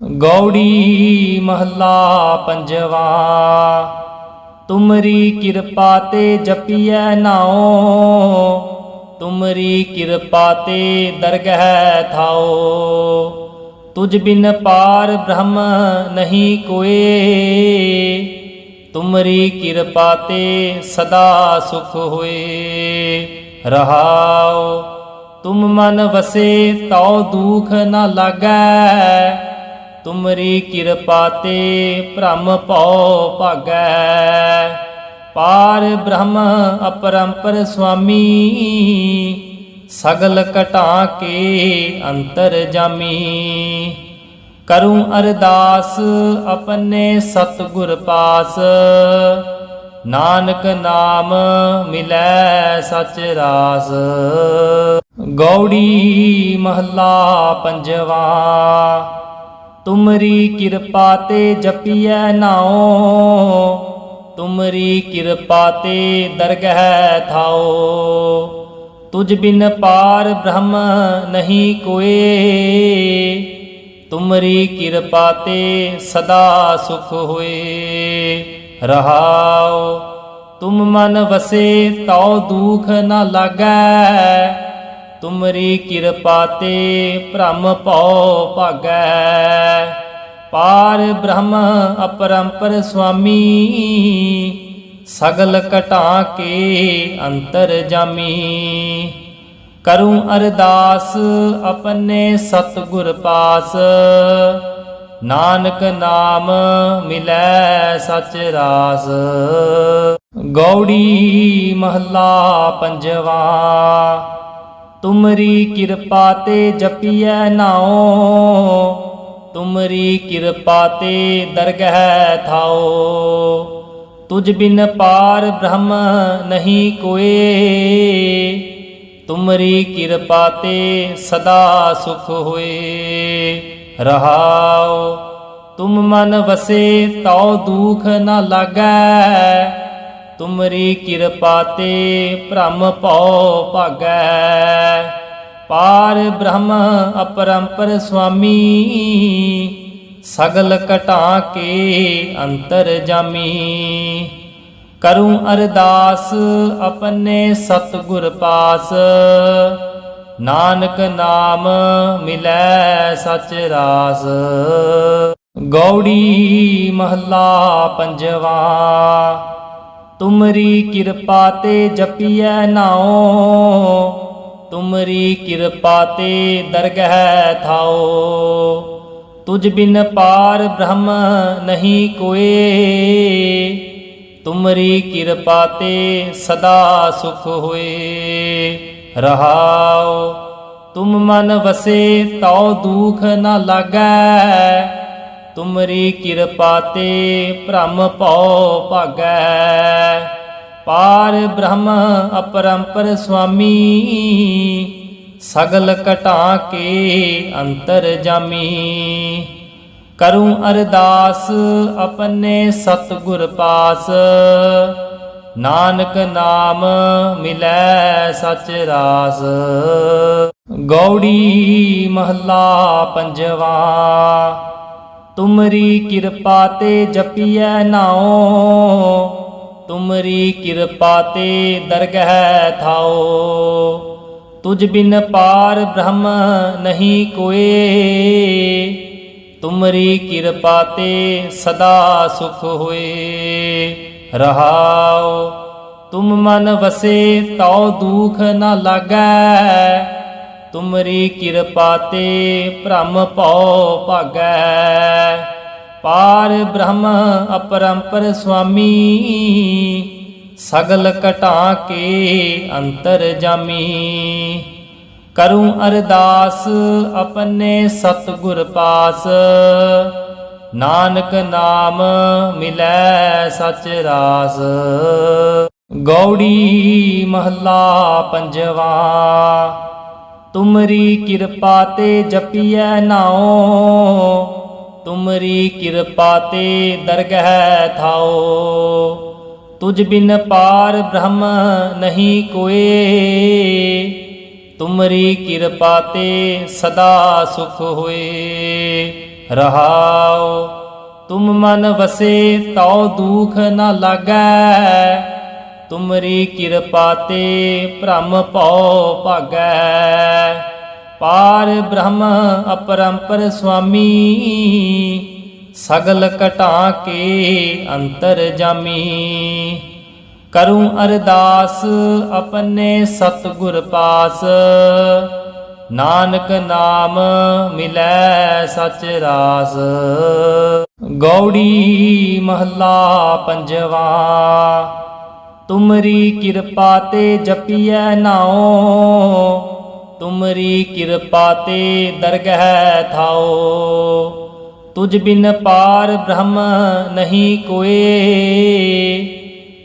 ਗੌੜੀ ਮਹੱਲਾ ਪੰਜਵਾ, ਤੁਮਰੀ ਕਿਰਪਾ ਤੇ ਜਪੀਐ ਨਾਉ, ਤੁਮਰੀ ਕਿਰਪਾ ਤੇ ਦਰਗਹਿ ਥਾਉ। ਤੁਝ ਬਿਨ ਪਾਰ ਬ੍ਰਹਮ ਨਹੀਂ ਕੋਏ, ਤੁਮਰੀ ਕਿਰਪਾ ਤੇ ਸਦਾ ਸੁਖ ਹੋਏ। ਰਹਾਉ, ਤੁਮ ਮਨ ਵਸੇ ਤਉ ਦੁਖ ਨ ਲਾਗੈ ਤੁਮਰੀ ਕਿਰਪਾ ਤੇ ਭ੍ਰਮ ਭਉ ਭਾਗੈ। ਪਾਰ ਬ੍ਰਹਮ ਅਪਰੰਪਰ ਸੁਆਮੀ, ਸਗਲ ਘਟਾ ਕੇ ਅੰਤਰ ਜਾਮੀ। ਕਰੂੰ ਅਰਦਾਸ ਆਪਣੇ ਸਤਿਗੁਰ ਪਾਸ, ਨਾਨਕ ਨਾਮ ਮਿਲੈ ਸਚ ਰਾਸ। ਗੌੜੀ ਮਹੱਲਾ ਪੰਜਵਾ ਤੁਮਰੀ ਕਿਰਪਾ ਤੇ ਜਪੀਐ ਨਾਉ, ਤੁਮਰੀ ਕਿਰਪਾ ਤੇ ਦਰਗਹਿ ਥਾਉ। ਤੁਝ ਬਿਨ ਪਾਰ ਬ੍ਰਹਮ ਨਹੀਂ ਕੋਏ, ਤੁਮਰੀ ਕਿਰਪਾ ਤੇ ਸਦਾ ਸੁਖ ਹੋਏ। ਰਹਾਉ, ਤੁਮ ਮਨ ਵਸੇ ਤਉ ਦੁਖ ਨ ਲਾਗੈ ਤੁਮਰੀ ਕਿਰਪਾ ਤੇ ਭ੍ਰਮ ਭਉ ਭਾਗੈ। ਪਾਰ ਬ੍ਰਹਮ ਅਪਰੰਪਰ ਸੁਆਮੀ, ਸਗਲ ਘਟਾ ਕੇ ਅੰਤਰ ਜਾਮੀ। ਕਰੂੰ ਅਰਦਾਸ ਆਪਣੇ ਸਤਿਗੁਰ ਪਾਸ, ਨਾਨਕ ਨਾਮ ਮਿਲੈ ਸਚ ਰਾਸ। ਗੌੜੀ ਮਹੱਲਾ ਪੰਜਵਾ ਤੁਮਰੀ ਕਿਰਪਾ ਤੇ ਜਪੀਐ ਨਾਉ, ਤੁਮਰੀ ਕਿਰਪਾ ਤੇ ਦਰਗਹਿ ਥਾਉ। ਤੁਝ ਬਿਨ ਪਾਰ ਬ੍ਰਹਮ ਨਹੀਂ ਕੋਏ, ਤੁਮਰੀ ਕਿਰਪਾ ਤੇ ਸਦਾ ਸੁਖ ਹੋਏ। ਰਹਾਉ, ਤੁਮ ਮਨ ਵਸੇ ਤਉ ਦੁਖ ਨਾ ਲਾਗੈ ਤੁਮਰੀ ਕਿਰਪਾ ਤੇ ਭ੍ਰਮ ਭਉ ਭਾਗੈ। ਪਾਰ ਬ੍ਰਹਮ ਅਪਰੰਪਰ ਸੁਆਮੀ, ਸਗਲ ਘਟਾ ਕੇ ਅੰਤਰ ਜਾਮੀ। ਕਰੂੰ ਅਰਦਾਸ ਆਪਣੇ ਸਤਿਗੁਰ ਪਾਸ, ਨਾਨਕ ਨਾਮ ਮਿਲੈ ਸਚ ਰਾਸ। ਗੌੜੀ ਮਹੱਲਾ ਪੰਜਵਾ ਤੁਮਰੀ ਕਿਰਪਾ ਤੇ ਜਪੀਐ ਨਾਉ, ਤੁਮਰੀ ਕਿਰਪਾ ਤੇ ਦਰਗਹਿ ਥਾਉ। ਤੁਝ ਬਿਨ ਪਾਰ ਬ੍ਰਹਮ ਨਹੀਂ ਕੋਏ, ਤੁਮਰੀ ਕਿਰਪਾ ਤੇ ਸਦਾ ਸੁਖ ਹੋਏ। ਰਹਾਓ ਤੁਮ ਮਨ ਵਸੇ ਤਉ ਦੁਖ ਨ ਲਾਗੈ ਤੁਮਰੀ ਕਿਰਪਾ ਤੇ ਭ੍ਰਮ ਭਉ ਭਾਗੈ। ਪਾਰ ਬ੍ਰਹਮ ਅਪਰੰਪਰ ਸੁਆਮੀ, ਸਗਲ ਘਟਾ ਕੇ ਅੰਤਰ ਜਾਮੀ। ਕਰੂੰ ਅਰਦਾਸ ਆਪਣੇ ਸਤਿਗੁਰ ਪਾਸ, ਨਾਨਕ ਨਾਮ ਮਿਲੈ ਸਚ ਰਾਸ। ਗੌੜੀ ਮਹੱਲਾ ਪੰਜਵਾ ਤੁਮਰੀ ਕਿਰਪਾ ਤੇ ਜਪੀਐ ਨਾਉ, ਤੁਮਰੀ ਕਿਰਪਾ ਤੇ ਦਰਗਹਿ ਥਾਉ। ਤੁਝ ਬਿਨ ਪਾਰ ਬ੍ਰਹਮ ਨਹੀਂ ਕੋਏ, ਤੁਮਰੀ ਕਿਰਪਾ ਤੇ ਸਦਾ ਸੁਖ ਹੋਏ। ਰਹਾਉ, ਤੁਮ ਮਨ ਵਸੇ ਤਉ ਦੁਖ ਨ ਲਾਗੈ ਤੁਮਰੀ ਕਿਰਪਾ ਤੇ ਭ੍ਰਮ ਭਉ ਭਾਗੈ। ਪਾਰ ਬ੍ਰਹਮ ਅਪਰੰਪਰ ਸੁਆਮੀ, ਸਗਲ ਘਟਾ ਕੇ ਅੰਤਰ ਜਾਮੀ। ਕਰੂੰ ਅਰਦਾਸ ਆਪਣੇ ਸਤਿਗੁਰ ਪਾਸ, ਨਾਨਕ ਨਾਮ ਮਿਲੈ ਸਚ ਰਾਸ। ਗੌੜੀ ਮਹੱਲਾ ਪੰਜਵਾ ਤੁਮਰੀ ਕਿਰਪਾ ਤੇ ਜਪੀਐ ਨਾਉ, ਤੁਮਰੀ ਕਿਰਪਾ ਤੇ ਦਰਗਹਿ ਥਾਉ। ਤੁਝ ਬਿਨ ਪਾਰ ਬ੍ਰਹਮ ਨਹੀਂ ਕੋਏ, ਤੁਮਰੀ ਕਿਰਪਾ ਤੇ ਸਦਾ ਸੁਖ ਹੋਏ। ਰਹਾਉ, ਤੁਮ ਮਨ ਵਸੇ ਤਉ ਦੁਖ ਨ ਲਾਗੈ ਤੁਮਰੀ ਕਿਰਪਾ ਤੇ ਭ੍ਰਮ ਭਉ ਭਾਗੈ। ਪਾਰ ਬ੍ਰਹਮ ਅਪਰੰਪਰ ਸੁਆਮੀ, ਸਗਲ ਘਟਾ ਕੇ ਅੰਤਰ ਜਾਮੀ। ਕਰੂੰ ਅਰਦਾਸ ਆਪਣੇ ਸਤਿਗੁਰ ਪਾਸ, ਨਾਨਕ ਨਾਮ ਮਿਲੈ ਸਚ ਰਾਸ। ਗੌੜੀ ਮਹੱਲਾ ਪੰਜਵਾ ਤੁਮਰੀ ਕਿਰਪਾ ਤੇ ਜਪੀਐ ਨਾਉ, ਤੁਮਰੀ ਕਿਰਪਾ ਤੇ ਦਰਗਹਿ ਥਾਓ ਤੁਝ ਬਿਨ ਪਾਰ ਬ੍ਰਹਮ ਨਹੀਂ ਕੋਏ,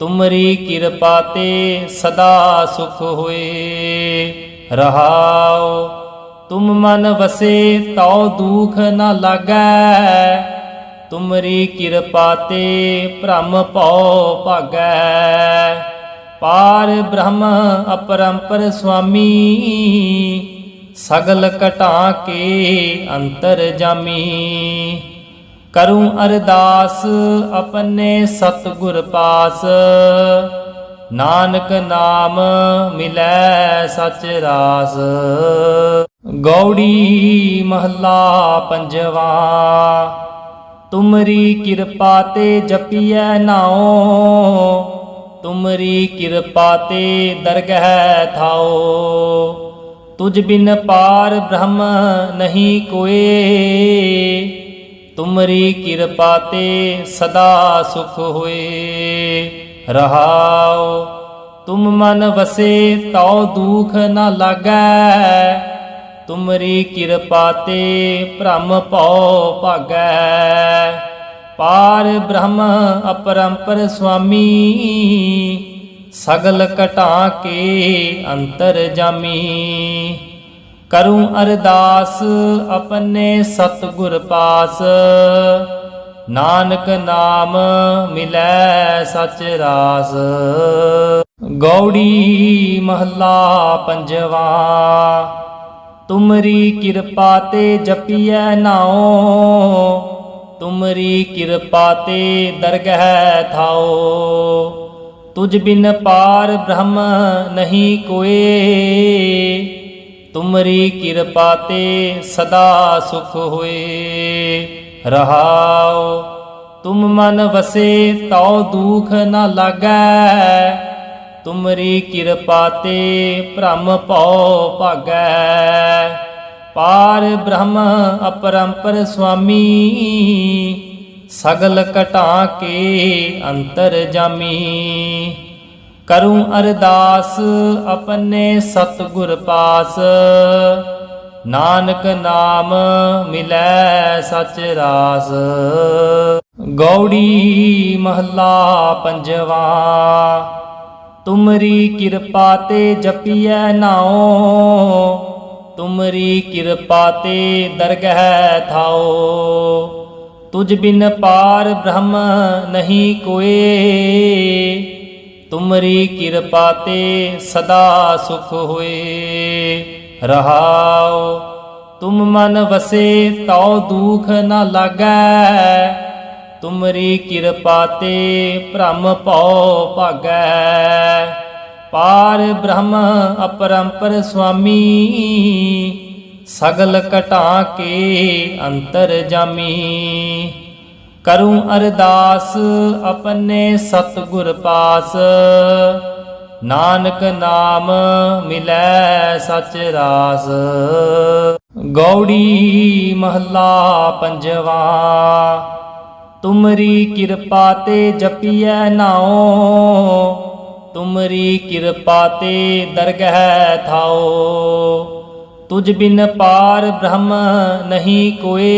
ਤੁਮਰੀ ਕਿਰਪਾ ਤੇ ਸਦਾ ਸੁਖ ਹੋਏ। ਰਹਾਉ, ਤੁਮ ਮਨ ਵਸੇ ਤਉ ਦੁਖ ਨ ਲਾਗੈ ਤੁਮਰੀ ਕਿਰਪਾ ਤੇ ਭ੍ਰਮ ਭਉ ਭਾਗੈ। ਪਾਰ ਬ੍ਰਹਮ ਅਪਰੰਪਰ ਸੁਆਮੀ, ਸਗਲ ਘਟਾ ਕੇ ਅੰਤਰ ਜਾਮੀ। ਕਰੂੰ ਅਰਦਾਸ ਆਪਣੇ ਸਤਿਗੁਰ ਪਾਸ, ਨਾਨਕ ਨਾਮ ਮਿਲੈ ਸਚ ਰਾਸ। ਗੌੜੀ ਮਹੱਲਾ ਪੰਜਵਾ ਤੁਮਰੀ ਕਿਰਪਾ ਤੇ ਜਪੀਐ ਨਾਉ, ਤੁਮਰੀ ਕਿਰਪਾ ਤੇ ਦਰਗਹਿ ਥਾਓ ਤੁਝ ਬਿਨ ਪਾਰ ਬ੍ਰਹਮ ਨਹੀਂ ਕੋਏ, ਤੁਮਰੀ ਕਿਰਪਾ ਤੇ ਸਦਾ ਸੁਖ ਹੋਏ। ਰਹਾਉ, ਤੁਮ ਮਨ ਵਸੇ ਤਉ ਦੁਖ ਨ ਲਾਗੈ ਤੁਮਰੀ ਕਿਰਪਾ ਤੇ ਭ੍ਰਮ ਭਉ ਭਾਗੈ। ਪਾਰ ਬ੍ਰਹਮ ਅਪਰੰਪਰ ਸੁਆਮੀ, ਸਗਲ ਘਟਾ ਕੇ ਅੰਤਰ ਜਾਮੀ। ਕਰੂੰ ਅਰਦਾਸ ਆਪਣੇ ਸਤਿਗੁਰ ਪਾਸ, ਨਾਨਕ ਨਾਮ ਮਿਲੈ ਸਚ ਰਾਸ। ਗੌੜੀ ਮਹੱਲਾ ਪੰਜਵਾ ਤੁਮਰੀ ਕਿਰਪਾ ਤੇ ਜਪੀਐ ਨਾਉ, ਤੁਮਰੀ ਕਿਰਪਾ ਤੇ ਦਰਗਹਿ ਥਾਓ ਤੁਝ ਬਿਨ ਪਾਰ ਬ੍ਰਹਮ ਨਹੀਂ ਕੋਏ, ਤੁਮਰੀ ਕਿਰਪਾ ਤੇ ਸਦਾ ਸੁਖ ਹੋਏ। ਰਹਾਉ, ਤੁਮ ਮਨ ਵਸੇ ਤਉ ਦੁਖ ਨਾ ਲਾਗੈ ਤੁਮਰੀ ਕਿਰਪਾ ਤੇ ਭ੍ਰਮ ਭਉ ਭਾਗੈ। ਪਾਰ ਬ੍ਰਹਮ ਅਪਰੰਪਰ ਸੁਆਮੀ, ਸਗਲ ਘਟਾ ਕੇ ਅੰਤਰ ਜਾਮੀ। ਕਰੂੰ ਅਰਦਾਸ ਆਪਣੇ ਸਤਿਗੁਰ ਪਾਸ, ਨਾਨਕ ਨਾਮ ਮਿਲੈ ਸਚ ਰਾਸ। ਗੌੜੀ ਮਹੱਲਾ ਪੰਜਵਾ ਤੁਮਰੀ ਕਿਰਪਾ ਤੇ ਜਪੀਐ ਨਾਉ, ਤੁਮਰੀ ਕਿਰਪਾ ਤੇ ਦਰਗਹਿ ਥਾਓ ਤੁਝ ਬਿਨ ਪਾਰ ਬ੍ਰਹਮ ਨਹੀਂ ਕੋਏ, ਤੁਮਰੀ ਕਿਰਪਾ ਤੇ ਸਦਾ ਸੁਖ ਹੋਏ। ਰਹਾਓ ਤੁਮ ਮਨ ਵਸੇ ਤਉ ਦੁਖ ਨ ਲਾਗੈ ਤੁਮਰੀ ਕਿਰਪਾ ਤੇ ਭ੍ਰਮ ਭਉ ਭਾਗੈ। ਪਾਰ ਬ੍ਰਹਮ ਅਪਰੰਪਰ ਸੁਆਮੀ, ਸਗਲ ਘਟਾ ਕੇ ਅੰਤਰ ਜਾਮੀ। ਕਰੂੰ ਅਰਦਾਸ ਆਪਣੇ ਸਤਿਗੁਰ ਪਾਸ, ਨਾਨਕ ਨਾਮ ਮਿਲੈ ਸਚ ਰਾਸ। ਗੌੜੀ ਮਹੱਲਾ ਪੰਜਵਾ ਤੁਮਰੀ ਕਿਰਪਾ ਤੇ ਜਪੀਐ ਨਾਉ, ਤੁਮਰੀ ਕਿਰਪਾ ਤੇ ਦਰਗਹਿ ਥਾਓ ਤੁਝ ਬਿਨ ਪਾਰ ਬ੍ਰਹਮ ਨਹੀਂ ਕੋਏ,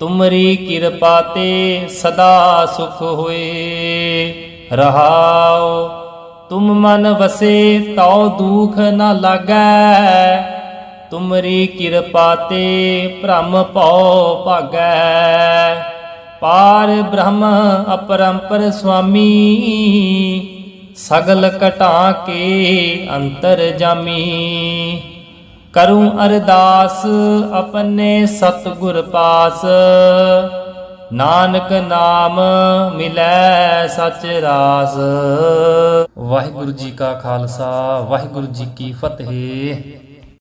ਤੁਮਰੀ ਕਿਰਪਾ ਤੇ ਸਦਾ ਸੁਖ ਹੋਏ। ਰਹਾਉ, ਤੁਮ ਮਨ ਵਸੇ ਤਉ ਦੁਖ ਨ ਲਾਗੈ ਤੁਮਰੀ ਕਿਰਪਾ ਤੇ ਭ੍ਰਮ ਭਉ ਭਾਗੈ। ਪਾਰ ਬ੍ਰਹਮ ਅਪਰੰਪਰ ਸੁਆਮੀ, ਸਗਲ ਘਟਾ ਕੇ ਅੰਤਰ ਜਾਮੀ। ਕਰੂੰ ਅਰਦਾਸ ਆਪਣੇ ਸਤਿਗੁਰ ਪਾਸ, ਨਾਨਕ ਨਾਮ ਮਿਲੈ ਸਚ ਰਾਸ। ਵਾਹਿਗੁਰੂ ਜੀ ਕਾ ਖਾਲਸਾ, ਵਾਹਿਗੁਰੂ ਜੀ ਕੀ ਫਤਿਹ।